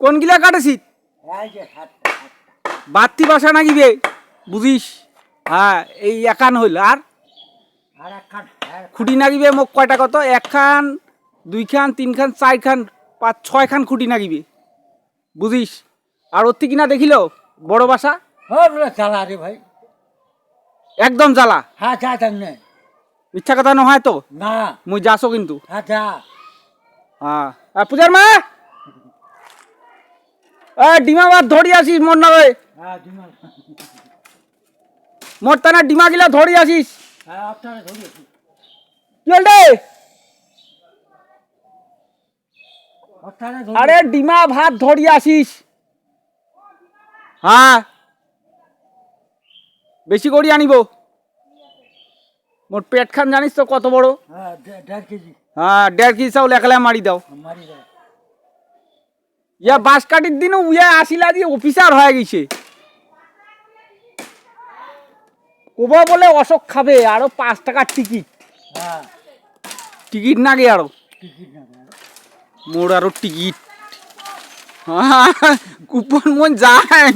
কোন গিলা কাটেছি? বাত্তি বাসা নাকি বে? বুঝিস? হ্যাঁ এই একান হইল। আর? খুঁটি নাগিবে মোক কয়টা কত? একখান দুইখান তিনখান চারখান পাঁচ ছয়খান খুঁটি নাগিবে বুঝিস? আর ওর কিনা দেখিল? বড় বাসা? চালা রে ভাই। একদম জ্বালা? হ্যাঁ যা মিথ্যা কথা নহয় তো? না। মুই যাসো কিন্তু। হ্যাঁ যা। হ্যাঁ। আর পূজার মা? এ ডিমা বাদ ধরি আসিস মোর না রে হ্যাঁ মোর তানা ডিমা গিলা ধরি আসিস। হ্যাঁ রে আরে ডিমা ভাত ধরি আসিস। হ্যাঁ। বেশি করি আনিব। মোর পেট খান জানিস তো কত বড়? হ্যাঁ দেড় কেজি। হ্যাঁ দেড় কেজি চাউল একলা মারি দাও। ইয়া বাঁশ কাটির দিনও উয়া আসিলা দিয়ে অফিসার হয়ে গেছে। কবা বলে অশোক খাবে আরও পাঁচ টাকার টিকিট। হ্যাঁ। টিকিট না গে আরও। মোর আরও টিকিট। কুপন মন যায়।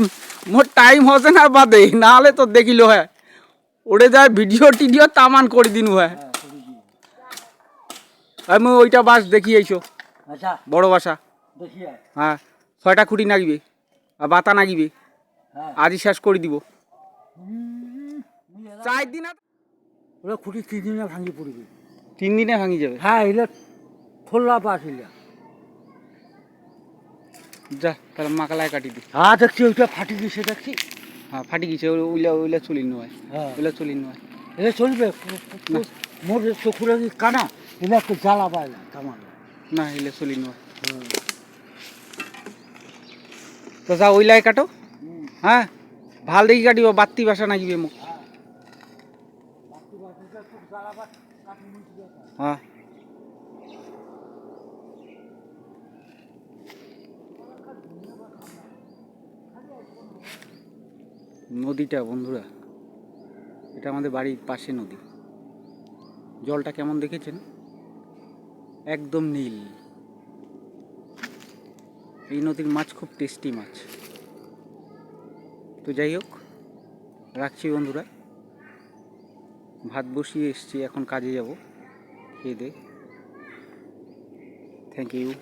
মোর টাইম হসে না বাদে নাহলে তো দেখিল হ্যাঁ ওরে যায় ভিডিও টিডিও তামান করে দিনু হ্যাঁ হ্যাঁ। আমি ওইটা বাস দেখি আইসো আচ্ছা। বড় বাসা। হ্যাঁ ছয়টা খুঁটি নাগিবে আর বাতা নাগিবে। হ্যাঁ। আজই শেষ করে দিব। চার দিন ওরা খুঁটি তিন দিনে ভাঙি পড়বে। তিন দিনে ভাঙি যাবে। হ্যাঁ এগুলো খোলা পাস এগুলো যা তাহলে মাকালায় কাটি দি। হ্যাঁ দেখছি ওইটা ফাটি গেছে দেখছি। হ্যাঁ ফাটি গেছে ওই- ওইলা ওইলা চলি নয়। হ্যাঁ। ওইলা চলি নয়। এটা চলবে মোর চকুরে কানা। এগুলো একটু জ্বালা পায় না, কামান। না, এলে চলি নয় তো যা ওইলাই কাটো। হ্যাঁ? ভালো দেখি কাটিব, বাত্তি বাসা নাগিবে মোক হ্যাঁ। নদীটা, বন্ধুরা, এটা আমাদের বাড়ির পাশে নদী। জলটা কেমন দেখেছেন? একদম নীল। এই নদীর মাছ খুব টেস্টি মাছ। তো যাই হোক, রাখছি বন্ধুরা। ভাত বসিয়ে এসছি, এখন কাজে যাব। খেয়ে দে। Thank you